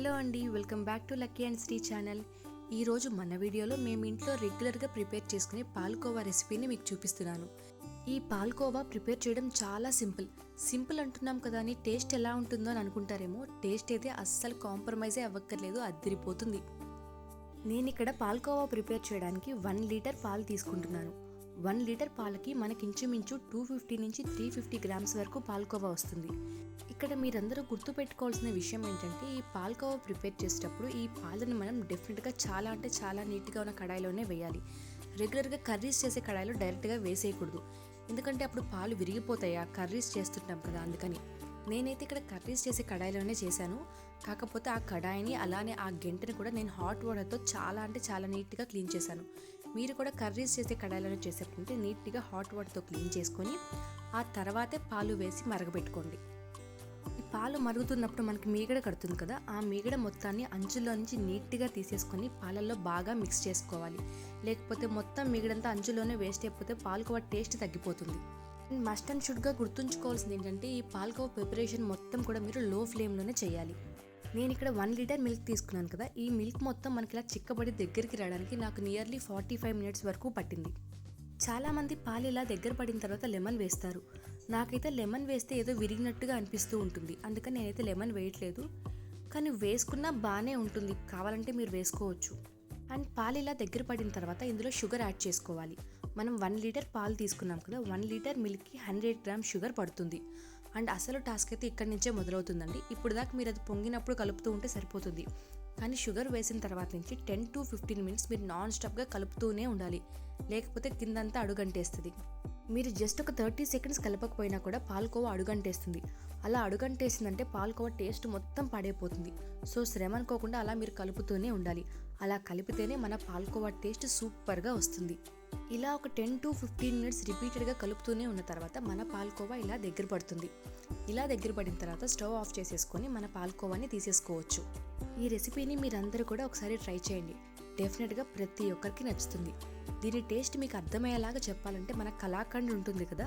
Hello అండి welcome back to Lucky and Sri channel. ఈరోజు మన వీడియోలో మేము ఇంట్లో రెగ్యులర్గా ప్రిపేర్ చేసుకునే పాల్కోవా రెసిపీని మీకు చూపిస్తున్నాను. ఈ పాల్కోవా ప్రిపేర్ చేయడం చాలా సింపుల్. సింపుల్ అంటున్నాం కదా అని టేస్ట్ ఎలా ఉంటుందో అని అనుకుంటారేమో టేస్ట్ అయితే అస్సలు కాంప్రమైజే అవ్వక్కర్లేదు అద్దరిపోతుంది నేను ఇక్కడ పాల్కోవా ప్రిపేర్ చేయడానికి వన్ లీటర్ పాలు తీసుకుంటున్నాను. వన్ లీటర్ పాలకి మనకి ఇంచుమించు టూ ఫిఫ్టీ నుంచి త్రీ ఫిఫ్టీ గ్రామ్స్ వరకు పాల్కోవా వస్తుంది. ఇక్కడ మీరందరూ గుర్తుపెట్టుకోవాల్సిన విషయం ఏంటంటే ఈ పాల్కోవా ప్రిపేర్ చేసేటప్పుడు ఈ పాలను మనం డెఫినెట్గా చాలా అంటే చాలా నీట్గా ఉన్న కడాయిలోనే వేయాలి. రెగ్యులర్గా కర్రీస్ చేసే కడాయిలో డైరెక్ట్గా వేసేయకూడదు. ఎందుకంటే అప్పుడు పాలు విరిగిపోతాయి ఆ కర్రీస్ చేస్తుంటాం కదా అందుకని. నేనైతే ఇక్కడ కర్రీస్ చేసే కడాయిలోనే చేశాను. కాకపోతే ఆ కడాయిని అలానే ఆ గెంటని కూడా నేను హాట్ వాటర్తో చాలా అంటే చాలా నీట్గా క్లీన్ చేశాను. మీరు కూడా కర్రీస్ చేసే కడాయిలోనే చేసేటంటే నీట్గా హాట్ వాటర్తో క్లీన్ చేసుకొని ఆ తర్వాతే పాలు వేసి మరగబెట్టుకోండి. ఈ పాలు మరుగుతున్నప్పుడు మనకి మీగడ కడుతుంది కదా ఆ మీగడ మొత్తాన్ని అంచులో నుంచి నీట్గా తీసేసుకొని పాలల్లో బాగా మిక్స్ చేసుకోవాలి. లేకపోతే మొత్తం మీగడంతా అంచులోనే వేస్ట్ అయిపోతే పాలకోవా టేస్ట్ తగ్గిపోతుంది. మస్ట్ అండ్ షుడ్గా గుర్తుంచుకోవాల్సింది ఏంటంటే ఈ పాలకోవా ప్రిపరేషన్ మొత్తం కూడా మీరు లో ఫ్లేమ్లోనే చేయాలి. నేను ఇక్కడ వన్ లీటర్ మిల్క్ తీసుకున్నాను కదా ఈ మిల్క్ మొత్తం మనకి ఇలా చిక్కబడి దగ్గరికి రావడానికి నాకు నియర్లీ ఫార్టీ ఫైవ్ మినిట్స్ వరకు పట్టింది. చాలామంది పాలు ఇలా దగ్గర పడిన తర్వాత లెమన్ వేస్తారు. నాకైతే లెమన్ వేస్తే ఏదో విరిగినట్టుగా అనిపిస్తూ ఉంటుంది. అందుకని నేనైతే లెమన్ వేయట్లేదు. కానీ వేసుకున్నా బాగానే ఉంటుంది. కావాలంటే మీరు వేసుకోవచ్చు. అండ్ పాలు ఇలా దగ్గర పడిన తర్వాత ఇందులో షుగర్ యాడ్ చేసుకోవాలి. మనం వన్ లీటర్ పాలు తీసుకున్నాం కదా వన్ లీటర్ మిల్క్కి హండ్రెడ్ గ్రామ్ షుగర్ పడుతుంది. అండ్ అసలు టాస్క్ అయితే ఇక్కడి నుంచే మొదలవుతుందండి. ఇప్పుడు దాకా మీరు అది పొంగినప్పుడు కలుపుతూ ఉంటే సరిపోతుంది. కానీ షుగర్ వేసిన తర్వాత నుంచి టెన్ టు ఫిఫ్టీన్ మినిట్స్ మీరు నాన్ స్టాప్గా కలుపుతూనే ఉండాలి. లేకపోతే కిందంతా అడుగంటేస్తుంది. మీరు జస్ట్ ఒక థర్టీ సెకండ్స్ కలపకపోయినా కూడా పాలకోవా అడుగంటేస్తుంది. అలా అడుగంటేసిందంటే పాలకోవా టేస్ట్ మొత్తం పాడైపోతుంది. సో శ్రమ అనుకోకుండా అలా మీరు కలుపుతూనే ఉండాలి. అలా కలిపితేనే మన పాలకోవా టేస్ట్ సూపర్గా వస్తుంది. ఇలా ఒక టెన్ టు ఫిఫ్టీన్ మినిట్స్ రిపీటెడ్గా కలుపుతూనే ఉన్న తర్వాత మన పాలకోవా ఇలా దగ్గర పడుతుంది. ఇలా దగ్గర పడిన తర్వాత స్టవ్ ఆఫ్ చేసేసుకొని మన పాలకోవాని తీసేసుకోవచ్చు. ఈ రెసిపీని మీరందరూ కూడా ఒకసారి ట్రై చేయండి. డెఫినెట్గా ప్రతి ఒక్కరికి నచ్చుతుంది. దీని టేస్ట్ మీకు అర్థమయ్యేలాగా చెప్పాలంటే మన కళాఖండ్ ఉంటుంది కదా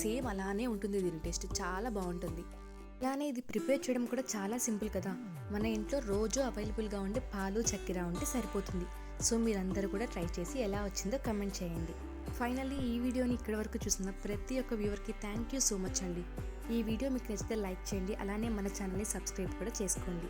సేమ్ అలానే ఉంటుంది దీని టేస్ట్. చాలా బాగుంటుంది. అలానే ఇది ప్రిపేర్ చేయడం కూడా చాలా సింపుల్ కదా. మన ఇంట్లో రోజు అవైలబుల్గా ఉండే పాలు చక్కెర ఉంటే సరిపోతుంది. సో మీరందరూ కూడా ట్రై చేసి ఎలా వచ్చిందో కమెంట్ చేయండి. ఫైనల్లీ ఈ వీడియోని ఇక్కడి వరకు చూసిన ప్రతి ఒక్క వ్యూవర్కి థ్యాంక్ యూ సో మచ్ అండి. ఈ వీడియో మీకు నచ్చితే లైక్ చేయండి అలానే మన ఛానల్ని సబ్స్క్రైబ్ కూడా చేసుకోండి.